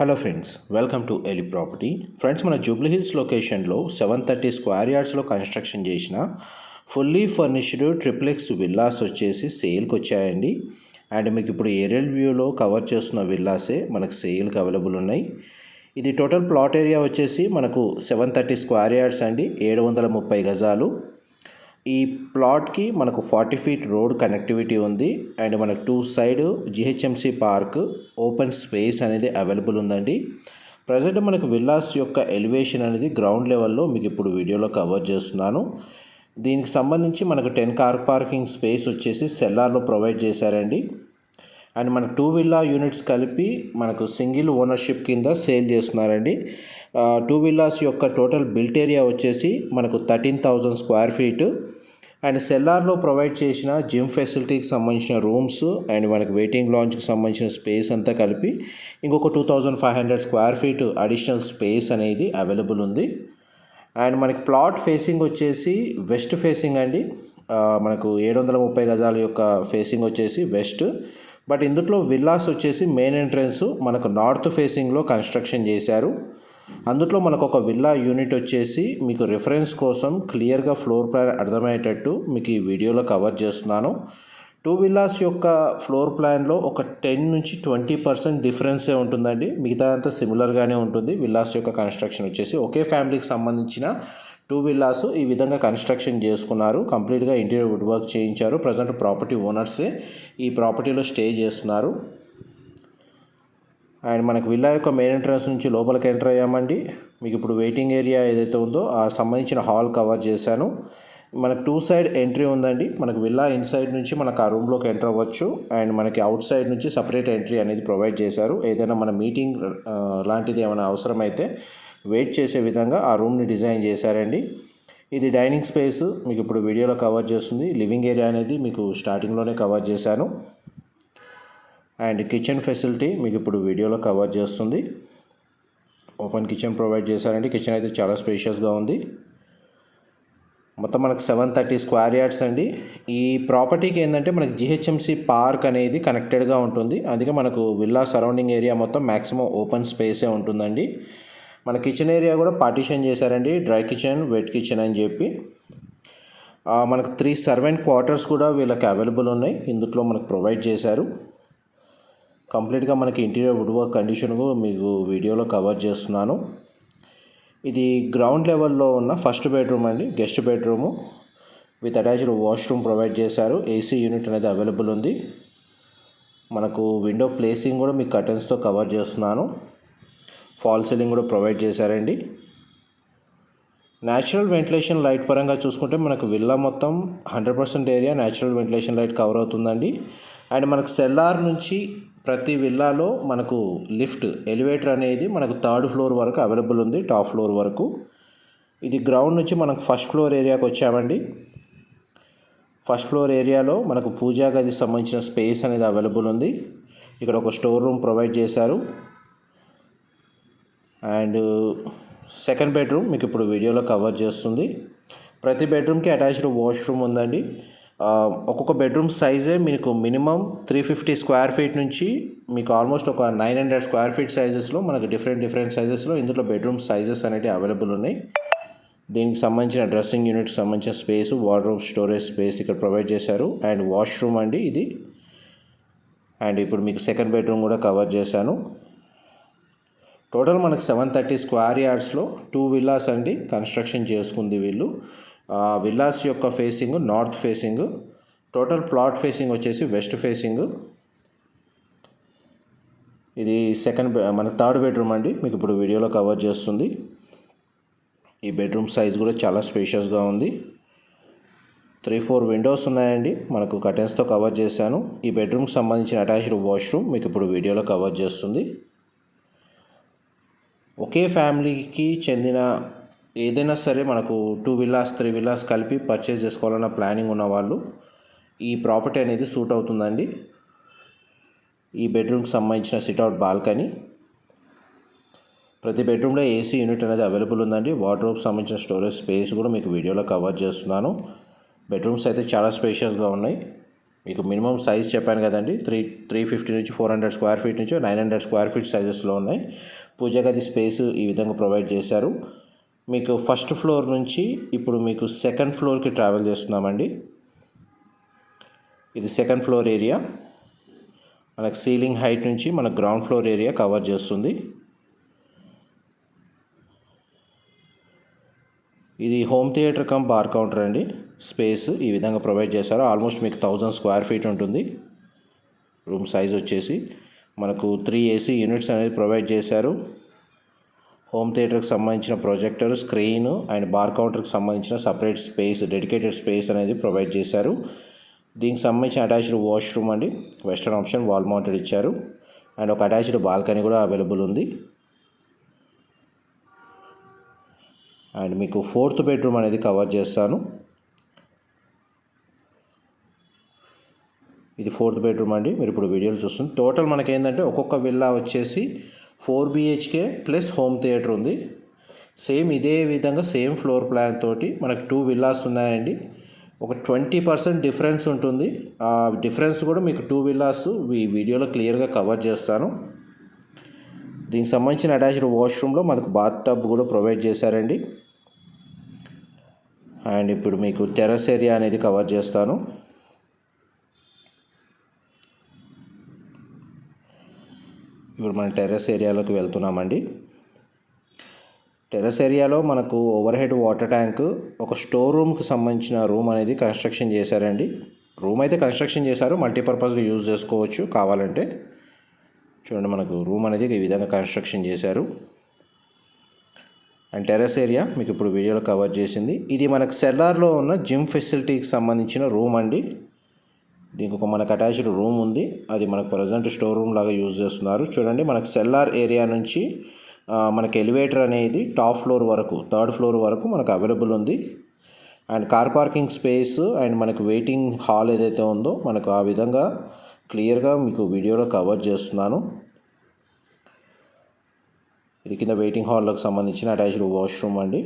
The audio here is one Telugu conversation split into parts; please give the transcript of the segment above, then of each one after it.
Hello friends welcome to Eli property friends మన జూబ్లీ హిల్స్ లొకేషన్లో సెవెన్ థర్టీ స్క్వేర్ యార్డ్స్లో కన్స్ట్రక్షన్ చేసిన ఫుల్లీ ఫర్నిష్డ్ ట్రిప్లెక్స్ విల్లాస్ వచ్చేసి సేల్కి వచ్చాయండి. అండ్ మీకు ఇప్పుడు ఏరియల్ వ్యూలో కవర్ చేస్తున్న విల్లాసే మనకు సేల్కి అవైలబుల్ ఉన్నాయి. ఇది టోటల్ ప్లాట్ ఏరియా వచ్చేసి మనకు సెవెన్ థర్టీ స్క్వేర్ యార్డ్స్ అండి. ఏడు వందల ముప్పై గజాలు. ఈ ప్లాట్కి మనకు ఫార్టీ ఫీట్ రోడ్ కనెక్టివిటీ ఉంది. అండ్ మనకు two side GHMC park open space అనేది అవైలబుల్ ఉందండి. ప్రజెంట్ మనకు విల్లాస్ యొక్క ఎలివేషన్ అనేది గ్రౌండ్ లెవెల్లో మీకు ఇప్పుడు వీడియోలో కవర్ చేస్తున్నాను. దీనికి సంబంధించి మనకు టెన్ కార్ పార్కింగ్ స్పేస్ వచ్చేసి సెల్లార్లో ప్రొవైడ్ చేశారండి. అండ్ మనకు టూ వీలర్ యూనిట్స్ కలిపి మనకు సింగిల్ ఓనర్షిప్ కింద సేల్ చేస్తున్నారండి. టూ వీలర్స్ యొక్క టోటల్ బిల్ట్ ఏరియా వచ్చేసి మనకు thirteen thousand square feet. And సెల్లార్లో provide చేసిన జిమ్ ఫెసిలిటీకి సంబంధించిన రూమ్స్ అండ్ మనకి వెయిటింగ్ లాంచ్కి సంబంధించిన స్పేస్ అంతా కలిపి ఇంకొక two thousand five hundred square feet additional space అనేది అవైలబుల్ ఉంది. అండ్ మనకి ప్లాట్ ఫేసింగ్ వచ్చేసి వెస్ట్ ఫేసింగ్ అండి. మనకు ఏడు వందల ముప్పై గజాల యొక్క ఫేసింగ్ వచ్చేసి వెస్ట్. బట్ ఇందులో విల్లాస్ వచ్చేసి మెయిన్ ఎంట్రన్స్ మనకు నార్త్ ఫేసింగ్లో కన్స్ట్రక్షన్ చేశారు. అందులో మనకు ఒక విల్లా యూనిట్ వచ్చేసి మీకు రిఫరెన్స్ కోసం క్లియర్గా ఫ్లోర్ ప్లాన్ అర్థమయ్యేటట్టు మీకు ఈ వీడియోలో కవర్ చేస్తున్నాను. టూ విల్లాస్ యొక్క ఫ్లోర్ ప్లాన్లో ఒక టెన్ నుంచి ట్వంటీ పర్సెంట్ డిఫరెన్సే ఉంటుందండి. మిగతా అంతా సిమిలర్గానే ఉంటుంది. విల్లాస్ యొక్క కన్స్ట్రక్షన్ వచ్చేసి ఒకే ఫ్యామిలీకి సంబంధించిన టూ విల్లాస్ ఈ విధంగా కన్స్ట్రక్షన్ చేసుకున్నారు. కంప్లీట్గా ఇంటీరియర్ వుడ్ వర్క్ చేయించారు. ప్రజెంట్ ప్రాపర్టీ ఓనర్సే ఈ ప్రాపర్టీలో స్టే చేస్తున్నారు. అండ్ మనకు విల్లా యొక్క మెయిన్ ఎంట్రన్స్ నుంచి లోపలికి ఎంటర్ అయ్యామండి. మీకు ఇప్పుడు వెయిటింగ్ ఏరియా ఏదైతే ఉందో ఆ సంబంధించిన హాల్ కవర్ చేశాను. మనకు టూ సైడ్ ఎంట్రీ ఉందండి. మనకు విల్లా ఇన్సైడ్ నుంచి మనకు ఆ రూమ్లోకి ఎంటర్ అవ్వచ్చు. అండ్ మనకి అవుట్ సైడ్ నుంచి సపరేట్ ఎంట్రీ అనేది ప్రొవైడ్ చేశారు. ఏదైనా మన మీటింగ్ లాంటిది ఏమైనా అవసరమైతే వెయిట్ చేసే విధంగా ఆ రూమ్ని డిజైన్ చేశారండి. ఇది డైనింగ్ స్పేస్. మీకు ఇప్పుడు వీడియోలో కవర్ చేస్తుంది. లివింగ్ ఏరియా అనేది మీకు స్టార్టింగ్లోనే కవర్ చేశాను. అండ్ కిచెన్ ఫెసిలిటీ మీకు ఇప్పుడు వీడియోలో కవర్ చేస్తుంది. ఓపెన్ కిచెన్ ప్రొవైడ్ చేశారండి. కిచెన్ అయితే చాలా స్పేషియస్గా ఉంది. మొత్తం మనకు సెవెన్ థర్టీ స్క్వేర్ యార్డ్స్ అండి. ఈ ప్రాపర్టీకి ఏంటంటే మనకి జిహెచ్ఎంసి పార్క్ అనేది కనెక్టెడ్గా ఉంటుంది. అందుకే మనకు విల్లా సరౌండింగ్ ఏరియా మొత్తం మ్యాక్సిమం ఓపెన్ స్పేసే ఉంటుందండి. మన కిచెన్ ఏరియా కూడా పార్టిషన్ చేశారండి. డ్రై కిచెన్ వెట్ కిచెన్ అని చెప్పి. మనకు త్రీ సర్వెంట్ క్వార్టర్స్ కూడా వీళ్ళకి అవైలబుల్ ఉన్నాయి. ఇందులో మనకు ప్రొవైడ్ చేశారు. కంప్లీట్గా మనకి ఇంటీరియర్ వుడ్ వర్క్ కండిషన్ మీకు వీడియోలో కవర్ చేస్తున్నాను. ఇది గ్రౌండ్ లెవెల్లో ఉన్న ఫస్ట్ బెడ్రూమ్ అండి. Guest bedroom with attached washroom provide చేశారు. ఏసీ యూనిట్ అనేది అవైలబుల్ ఉంది. మనకు విండో ప్లేసింగ్ కూడా మీకు కర్టెన్స్తో కవర్ చేస్తున్నాను. ఫాల్ సీలింగ్ కూడా ప్రొవైడ్ చేశారండి. న్యాచురల్ వెంటిలేషన్ లైట్ పరంగా చూసుకుంటే మనకు విల్లా మొత్తం hundred percent area natural ventilation light cover అవుతుందండి. అండ్ మనకు సెల్లార్ నుంచి ప్రతి విల్లాలో మనకు లిఫ్ట్ ఎలివేటర్ అనేది మనకు థర్డ్ ఫ్లోర్ వరకు అవైలబుల్ ఉంది టాప్ ఫ్లోర్ వరకు. ఇది గ్రౌండ్ నుంచి మనకు ఫస్ట్ ఫ్లోర్ ఏరియాకి వచ్చామండి. ఫస్ట్ ఫ్లోర్ ఏరియాలో మనకు పూజా గదికి సంబంధించిన స్పేస్ అనేది అవైలబుల్ ఉంది. ఇక్కడ ఒక స్టోర్ రూమ్ ప్రొవైడ్ చేశారు. అండ్ సెకండ్ బెడ్రూమ్ మీకు ఇప్పుడు వీడియోలో కవర్ చేస్తుంది. ప్రతి బెడ్రూమ్కి అటాచ్డ్ వాష్రూమ్ ఉందండి. ఒక్కొక్క బెడ్రూమ్ సైజే మీకు minimum three fifty square feet నుంచి మీకు ఆల్మోస్ట్ ఒక నైన్ హండ్రెడ్ స్క్వేర్ ఫీట్ సైజెస్లో మనకు డిఫరెంట్ డిఫరెంట్ సైజెస్లో ఇందులో బెడ్రూమ్ సైజెస్ అనేవి అవైలబుల్ ఉన్నాయి. దీనికి సంబంధించిన డ్రెస్సింగ్ యూనిట్కి సంబంధించిన స్పేస్ వార్డ్రోబ్ స్టోరేజ్ స్పేస్ ఇక్కడ ప్రొవైడ్ చేశారు. అండ్ వాష్రూమ్ అండి ఇది. అండ్ ఇప్పుడు మీకు సెకండ్ బెడ్రూమ్ కూడా కవర్ చేశాను. టోటల్ మనకు సెవెన్ థర్టీ స్క్వేర్ యార్డ్స్లో టూ విల్లాస్ అండి కన్స్ట్రక్షన్ చేసుకుంది వీళ్ళు. విల్లాస్ యొక్క facing north facing total plot facing వచ్చేసి వెస్ట్ ఫేసింగ్. ఇది సెకండ్ మన థర్డ్ బెడ్రూమ్ అండి మీకు ఇప్పుడు వీడియోలో కవర్ చేస్తుంది. ఈ బెడ్రూమ్ సైజ్ కూడా చాలా స్పేషియస్గా ఉంది. త్రీ ఫోర్ విండోస్ ఉన్నాయండి మనకు కర్టెన్స్తో కవర్ చేశాను. ఈ బెడ్రూమ్కి సంబంధించిన అటాచ్డ్ వాష్రూమ్ మీకు ఇప్పుడు వీడియోలో కవర్ చేస్తుంది. ఒకే ఫ్యామిలీకి చెందిన ఏదైనా సరే మనకు టూ విల్లాస్ త్రీ విల్లాస్ కలిపి పర్చేస్ చేసుకోవాలన్న ప్లానింగ్ ఉన్నవాళ్ళు ఈ ప్రాపర్టీ అనేది సూట్ అవుతుందండి. ఈ బెడ్రూమ్కి సంబంధించిన సిట్అవుట్ బాల్కనీ. ప్రతి బెడ్రూమ్లో ఏసీ యూనిట్ అనేది అవైలబుల్ ఉందండి. వార్డ్రోబ్ సంబంధించిన స్టోరేజ్ స్పేస్ కూడా మీకు వీడియోలో కవర్ చేస్తున్నాను. బెడ్రూమ్స్ అయితే చాలా స్పేషియస్గా ఉన్నాయి. మీకు మినిమం సైజ్ చెప్పాను కదండి త్రీ త్రీ ఫిఫ్టీ నుంచి ఫోర్ హండ్రెడ్ స్క్వేర్ ఫీట్ నుంచి నైన్ హండ్రెడ్ స్క్వేర్ ఫీట్ సైజెస్లో ఉన్నాయి. పూజ గది స్పేస్ ఈ విధంగా ప్రొవైడ్ చేశారు. మీకు ఫస్ట్ ఫ్లోర్ నుంచి ఇప్పుడు మీకు సెకండ్ ఫ్లోర్కి ట్రావెల్ చేస్తున్నామండి. ఇది సెకండ్ ఫ్లోర్ ఏరియా మనకు సీలింగ్ హైట్ నుంచి మన గ్రౌండ్ ఫ్లోర్ ఏరియా కవర్ చేస్తుంది. ఇది home theatre cum bar counter అండి. స్పేస్ ఈ విధంగా ప్రొవైడ్ చేశారు. ఆల్మోస్ట్ మీకు థౌజండ్ స్క్వేర్ ఫీట్ ఉంటుంది. రూమ్ సైజ్ వచ్చేసి మనకు త్రీ ఏసీ యూనిట్స్ అనేది ప్రొవైడ్ చేశారు. హోమ్ థియేటర్కి సంబంధించిన ప్రొజెక్టర్ స్క్రీన్ అండ్ బార్ కౌంటర్కి సంబంధించిన సపరేట్ స్పేస్ డెడికేటెడ్ స్పేస్ అనేది ప్రొవైడ్ చేశారు. దీనికి సంబంధించిన అటాచ్డ్ వాష్రూమ్ అండి. వెస్టర్న్ ఆప్షన్ వాల్ మౌంటెడ్ ఇచ్చారు. అండ్ ఒక అటాచ్డ్ బాల్కనీ కూడా అవైలబుల్ ఉంది. అండ్ మీకు ఫోర్త్ బెడ్రూమ్ అనేది కవర్ చేస్తాను. ఇది ఫోర్త్ బెడ్రూమ్ అండి మీరు ఇప్పుడు వీడియోలు చూస్తుంది. టోటల్ మనకి ఏంటంటే ఒక్కొక్క విల్లా వచ్చేసి four BHK plus home theatre ఉంది. సేమ్ ఇదే విధంగా సేమ్ ఫ్లోర్ ప్లాన్ తోటి మనకు టూ విల్లాస్ ఉన్నాయండి. ఒక ట్వంటీ పర్సెంట్ డిఫరెన్స్ ఉంటుంది. ఆ డిఫరెన్స్ కూడా మీకు టూ విల్లాస్ ఈ వీడియోలో క్లియర్గా కవర్ చేస్తాను. దీనికి సంబంధించిన అటాచ్డ్ వాష్రూమ్లో మనకు బాత్ టబ్ కూడా ప్రొవైడ్ చేశారండి. అండ్ ఇప్పుడు మీకు టెరస్ ఏరియా అనేది కవర్ చేస్తాను. ఇప్పుడు మనం టెర్రస్ ఏరియాలోకి వెళ్తున్నామండి. టెర్రస్ ఏరియాలో మనకు ఓవర్ హెడ్ వాటర్ ట్యాంక్ ఒక స్టోర్ రూమ్కి సంబంధించిన రూమ్ అనేది కన్స్ట్రక్షన్ చేశారండి. రూమ్ అయితే కన్స్ట్రక్షన్ చేశారు మల్టీపర్పస్గా యూజ్ చేసుకోవచ్చు కావాలంటే. చూడండి మనకు రూమ్ అనేది ఈ విధంగా కన్స్ట్రక్షన్ చేశారు. అండ్ టెర్రస్ ఏరియా మీకు ఇప్పుడు వీడియోలో కవర్ చేసింది. ఇది మనకు సెల్లార్లో ఉన్న జిమ్ ఫెసిలిటీకి సంబంధించిన రూమ్ అండి. దీనికి ఒక మనకు అటాచ్డ్ రూమ్ ఉంది. అది మనకు ప్రజెంట్ స్టోర్ రూమ్ లాగా యూజ్ చేస్తున్నారు. చూడండి మనకు సెల్లార్ ఏరియా నుంచి మనకు మనకి ఎలివేటర్ అనేది టాప్ ఫ్లోర్ వరకు థర్డ్ ఫ్లోర్ వరకు మనకు అవైలబుల్ ఉంది. And car parking space and మనకు వెయిటింగ్ హాల్ ఏదైతే ఉందో మనకు ఆ విధంగా క్లియర్గా మీకు వీడియోలో కవర్ చేస్తున్నాను. ఇది కింద వెయిటింగ్ హాల్లోకి సంబంధించిన అటాచ్డ్ వాష్రూమ్ అండి.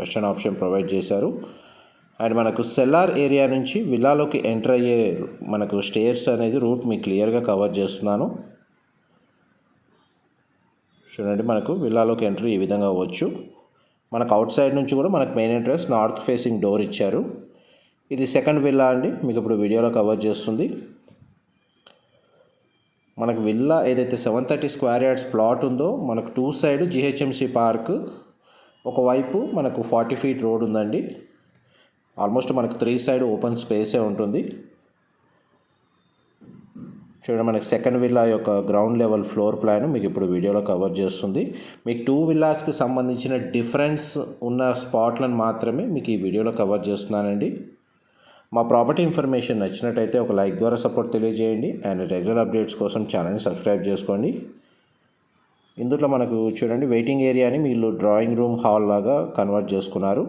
వెస్టర్న్ ఆప్షన్ ప్రొవైడ్ చేశారు. అండ్ మనకు సెల్లార్ ఏరియా నుంచి విల్లాలోకి ఎంటర్ అయ్యే మనకు స్టేర్స్ అనేది రూట్ మీకు క్లియర్గా కవర్ చేస్తున్నాను. చూడండి మనకు విల్లాలోకి ఎంట్రీ ఈ విధంగా అవ్వచ్చు. మనకు అవుట్ సైడ్ నుంచి కూడా మనకు main entrance north facing door ఇచ్చారు. ఇది సెకండ్ విల్లా అండి మీకు ఇప్పుడు వీడియోలో కవర్ చేస్తుంది. మనకు విల్లా ఏదైతే seven thirty square yards plot ఉందో మనకు టూ సైడ్ జిహెచ్ఎంసి పార్క్. ఒకవైపు మనకు ఫార్టీ ఫీట్ రోడ్ ఉందండి. ఆల్మోస్ట్ మనకు త్రీ సైడ్ ఓపెన్ స్పేసే ఉంటుంది. చూడండి మనకి సెకండ్ విల్లా యొక్క గ్రౌండ్ లెవెల్ ఫ్లోర్ ప్లాన్ మీకు ఇప్పుడు వీడియోలో కవర్ చేస్తుంది. మీకు టూ విల్లాస్కి సంబంధించిన డిఫరెన్స్ ఉన్న స్పాట్లను మాత్రమే మీకు ఈ వీడియోలో కవర్ చేస్తున్నానండి. మా ప్రాపర్టీ ఇన్ఫర్మేషన్ నచ్చినట్టయితే ఒక లైక్ ద్వారా సపోర్ట్ తెలియజేయండి. అండ్ రెగ్యులర్ అప్డేట్స్ కోసం ఛానల్ని సబ్స్క్రైబ్ చేసుకోండి. ఇందులో మనకు చూడండి వెయిటింగ్ ఏరియాని వీళ్ళు డ్రాయింగ్ రూమ్ హాల్ లాగా కన్వర్ట్ చేసుకున్నారు.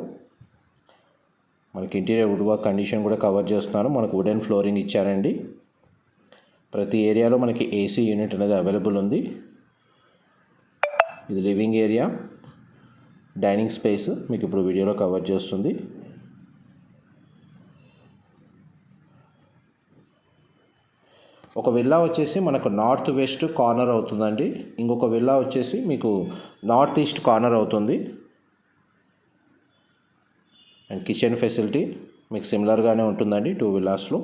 మనకి ఇంటీరియర్ వుడ్ వర్క్ కండిషన్ కూడా కవర్ చేస్తున్నారు. మనకు వుడెన్ ఫ్లోరింగ్ ఇచ్చారండి. ప్రతి ఏరియాలో మనకి ఏసీ యూనిట్ అనేది అవైలబుల్ ఉంది. ఇది లివింగ్ ఏరియా డైనింగ్ స్పేస్ మీకు ఇప్పుడు వీడియోలో కవర్ చేస్తుంది. ఒక విల్లా వచ్చేసి మనకు నార్త్ వెస్ట్ కార్నర్ అవుతుందండి. ఇంకొక విల్లా వచ్చేసి మీకు నార్త్ ఈస్ట్ కార్నర్ అవుతుంది. అండ్ కిచెన్ ఫెసిలిటీ మీకు సిమిలర్గానే ఉంటుందండి టూ విల్లాస్లో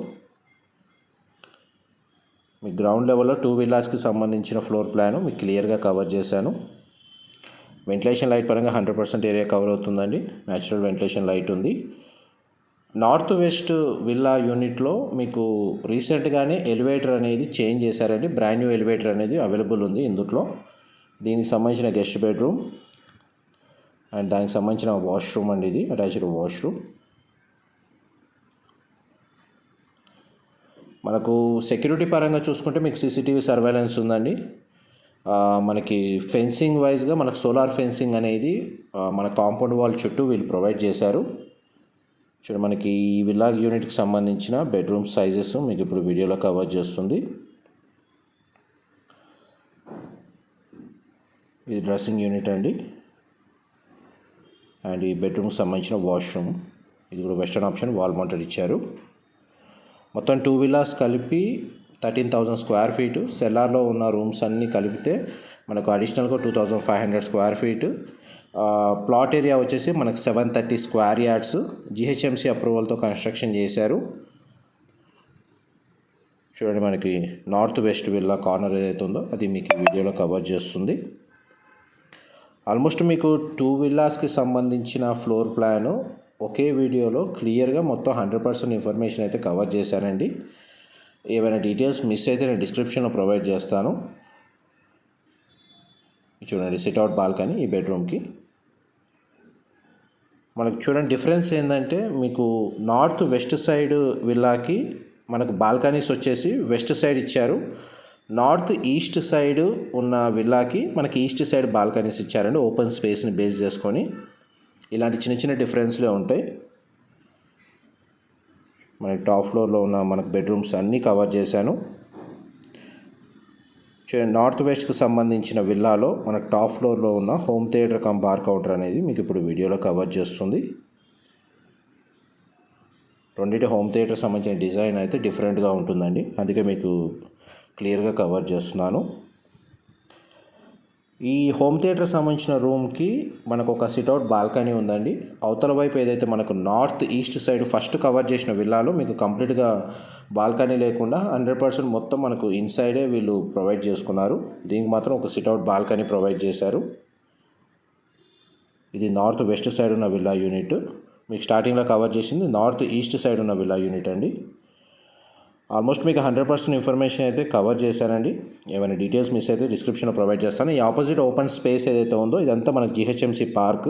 మీ గ్రౌండ్ లెవెల్లో టూ విల్లాస్కి సంబంధించిన ఫ్లోర్ ప్లాన్ మీకు క్లియర్గా కవర్ చేశాను. వెంటిలేషన్ లైట్ పరంగా హండ్రెడ్ పర్సెంట్ ఏరియా కవర్ అవుతుందండి. న్యాచురల్ వెంటిలేషన్ లైట్ ఉంది. నార్త్ వెస్ట్ విల్లా యూనిట్లో మీకు రీసెంట్గానే ఎలివేటర్ అనేది చేంజ్ చేశారండి. బ్రాండ్ న్యూ ఎలివేటర్ అనేది అవైలబుల్ ఉంది ఇందుట్లో. దీనికి సంబంధించిన గెస్ట్ బెడ్రూమ్ అండ్ దానికి సంబంధించిన వాష్రూమ్ అండి ఇది అటాచ్డ్ వాష్రూమ్. మనకు సెక్యూరిటీ పరంగా చూసుకుంటే మీకు సీసీటీవీ సర్వేలెన్స్ ఉందండి. మనకి ఫెన్సింగ్ వైజ్గా మనకు సోలార్ ఫెన్సింగ్ అనేది మన కాంపౌండ్ వాల్ చుట్టూ వీళ్ళు ప్రొవైడ్ చేశారు. చూడండి మనకి ఈ విల్లా యూనిట్కి సంబంధించిన బెడ్రూమ్ సైజెస్ మీకు ఇప్పుడు వీడియోలో కవర్ చేస్తుంది. ఇది డ్రెస్సింగ్ యూనిట్ అండి. అండ్ ఈ బెడ్రూమ్కి సంబంధించిన వాష్రూమ్. ఇది కూడా వెస్టర్న్ ఆప్షన్ వాల్ మౌంటెడ్ ఇచ్చారు. మొత్తం టూ విలాస్ కలిపి థర్టీన్ థౌజండ్ స్క్వేర్ ఫీట్. సెల్లార్లో ఉన్న రూమ్స్ అన్నీ కలిపితే మనకు అడిషనల్గా two thousand five hundred square feet. Plot area వచ్చేసి మనకు seven thirty square yards. GHMC అప్రూవల్తో construction చేశారు. చూడండి మనకి నార్త్ వెస్ట్ విల్లా కార్నర్ ఏదైతే ఉందో అది మీకు వీడియోలో కవర్ చేస్తుంది. ఆల్మోస్ట్ మీకు టూ విల్లాస్కి సంబంధించిన ఫ్లోర్ ప్లాను ఒకే వీడియోలో క్లియర్గా మొత్తం హండ్రెడ్ పర్సెంట్ ఇన్ఫర్మేషన్ అయితే కవర్ చేశానండి. ఏమైనా డీటెయిల్స్ మిస్ అయితే నేను డిస్క్రిప్షన్లో ప్రొవైడ్ చేస్తాను. చూడండి సిట్అవుట్ బాల్కనీ ఈ బెడ్రూమ్కి. మనకు చూడండి డిఫరెన్స్ ఏంటంటే మీకు నార్త్ వెస్ట్ సైడ్ విల్లాకి మనకు బాల్కనీస్ వచ్చేసి వెస్ట్ సైడ్ ఇచ్చారు. నార్త్ ఈస్ట్ సైడ్ ఉన్న విల్లాకి మనకి ఈస్ట్ సైడ్ బాల్కనీస్ ఇచ్చారండి. ఓపెన్ స్పేస్ని బేస్ చేసుకొని ఇలాంటి చిన్న చిన్న డిఫరెన్స్లే ఉంటాయి. మనకి టాప్ ఫ్లోర్లో ఉన్న మనకు బెడ్రూమ్స్ అన్నీ కవర్ చేశాను. నార్త్ వెస్ట్కి సంబంధించిన విల్లాలో మనకు టాప్ ఫ్లోర్లో ఉన్న home theatre cum bar counter అనేది మీకు ఇప్పుడు వీడియోలో కవర్ చేస్తుంది. రెండింటి హోమ్ థియేటర్ సంబంధించిన డిజైన్ అయితే డిఫరెంట్గా ఉంటుందండి. అందుకే మీకు క్లియర్గా కవర్ చేస్తున్నాను. ఈ హోమ్ థియేటర్ సంబంధించిన రూమ్కి మనకు ఒక సిట్అవుట్ బాల్కనీ ఉందండి. అవతల వైపు ఏదైతే మనకు north east side first cover చేసిన విల్లాలో మీకు కంప్లీట్గా బాల్కనీ లేకుండా హండ్రెడ్ పర్సెంట్ మొత్తం మనకు ఇన్సైడే వీళ్ళు ప్రొవైడ్ చేసుకున్నారు. దీనికి మాత్రం ఒక సిట్అవుట్ బాల్కనీ ప్రొవైడ్ చేశారు. ఇది నార్త్ వెస్ట్ సైడ్ ఉన్న విల్లా యూనిట్. మీకు స్టార్టింగ్లో కవర్ చేసింది నార్త్ ఈస్ట్ సైడ్ ఉన్న విల్లా యూనిట్ అండి. ఆల్మోస్ట్ మీకు హండ్రెడ్ పర్సెంట్ ఇన్ఫర్మేషన్ అయితే కవర్ చేశానండి ఏమైనా డీటెయిల్స్ మిస్ అయితే డిస్క్రిప్షన్లో ప్రొవైడ్ చేస్తాను. ఈ ఆపోజిట్ ఓపెన్ స్పేస్ ఏదైతే ఉందో ఇదంతా మనకి జిహెచ్ఎంసీ పార్క్.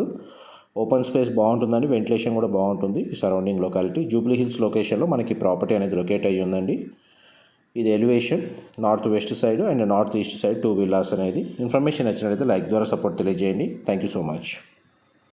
ఓపెన్ స్పేస్ బాగుంటుందండి. వెంటిలేషన్ కూడా బాగుంటుంది. ఈ సరౌండింగ్ లొకాలిటీ జూబ్లీ హిల్స్ లొకేషన్లో మనకి ప్రాపర్టీ అనేది లొకేట్ అయ్యి ఉందండి. ఇది elevation north west side and north east side two villas అనేది. ఇన్ఫర్మేషన్ నచ్చినట్లయితే లైక్ ద్వారా సపోర్ట్ తెలియజేయండి. Thank you so much